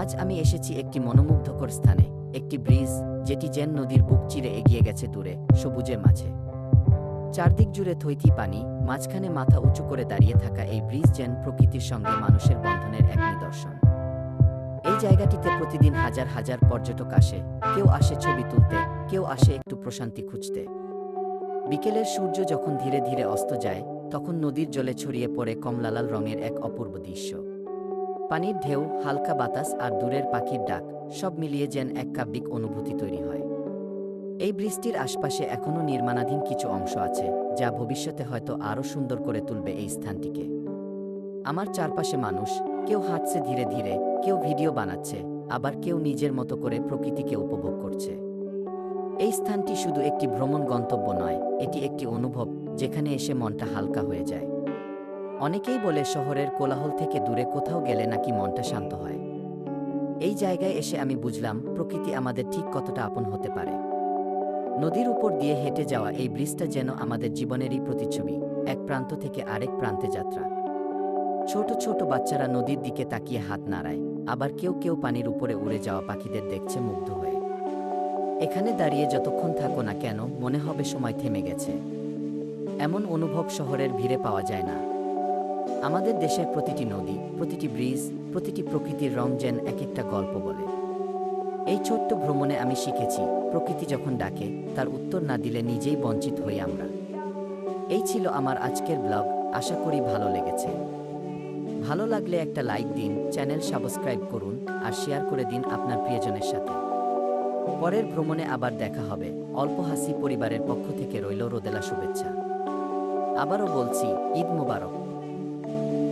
আজ আমি এসেছি একটি মনোমুগ্ধকর স্থানে, একটি ব্রিজ যেটি জেন নদীর বুক চিরে এগিয়ে গেছে দূরে, সবুজের মাঝে। চারদিক জুড়ে থৈথি পানি, মাঝখানে মাথা উঁচু করে দাঁড়িয়ে থাকা এই ব্রিজ যেন প্রকৃতির সঙ্গে মানুষের বন্ধনের এক নিদর্শন। এই জায়গাটিতে প্রতিদিন হাজার হাজার পর্যটক আসে, কেউ আসে ছবি তুলতে, কেউ আসে একটু প্রশান্তি খুঁজতে। বিকেলের সূর্য যখন ধীরে ধীরে অস্ত যায়, তখন নদীর জলে ছড়িয়ে পড়ে কমলালাল রঙের এক অপূর্ব দৃশ্য। পানির ঢেউ, হালকা বাতাস আর দূরের পাখির ডাক, সব মিলিয়ে যেন এক কাব্যিক অনুভূতি তৈরি হয়। এই বৃষ্টির আশপাশে এখনও নির্মাণাধীন কিছু অংশ আছে, যা ভবিষ্যতে হয়তো আরও সুন্দর করে তুলবে এই স্থানটিকে। আমার চারপাশে মানুষ, কেউ হাঁটছে ধীরে ধীরে, কেউ ভিডিও বানাচ্ছে, আবার কেউ নিজের মতো করে প্রকৃতিকে উপভোগ করছে। এই স্থানটি শুধু একটি ভ্রমণ গন্তব্য নয়, এটি একটি অনুভব, যেখানে এসে মনটা হালকা হয়ে যায়। অনেকেই বলে শহরের কোলাহল থেকে দূরে কোথাও গেলে নাকি মনটা শান্ত হয়। এই জায়গায় এসে আমি বুঝলাম, প্রকৃতি আমাদের ঠিক কতটা আপন হতে পারে। নদীর উপর দিয়ে হেঁটে যাওয়া এই ব্রিজটা যেন আমাদের জীবনেরই প্রতিচ্ছবি, এক প্রান্ত থেকে আরেক প্রান্তে যাত্রা। ছোট ছোট বাচ্চারা নদীর দিকে তাকিয়ে হাত নাড়ায়, আবার কেউ কেউ পানির উপরে উড়ে যাওয়া পাখিদের দেখছে মুগ্ধ হয়ে। এখানে দাঁড়িয়ে যতক্ষণ থাকো না কেন, মনে হবে সময় থেমে গেছে। এমন অনুভব শহরের ভিড়ে পাওয়া যায় না। আমাদের দেশের প্রতিটি নদী, প্রতিটি ব্রিজ, প্রতিটি প্রকৃতির রং যেন এক একটা গল্প বলে। এই ছোট্ট ভ্রমণে আমি শিখেছি, প্রকৃতি যখন ডাকে, তার উত্তর না দিলে নিজেই বঞ্চিত হই আমরা। এই ছিল আমার আজকের ব্লগ, আশা করি ভালো লেগেছে। ভালো লাগলে একটা লাইক দিন, চ্যানেল সাবস্ক্রাইব করুন, আর শেয়ার করে দিন আপনার প্রিয়জনের সাথে। পরের ভ্রমণে আবার দেখা হবে। অল্প হাসি পরিবারের পক্ষ থেকে রইল রোদেলা শুভেচ্ছা। আবারও বলছি, ঈদ মোবারক। thank you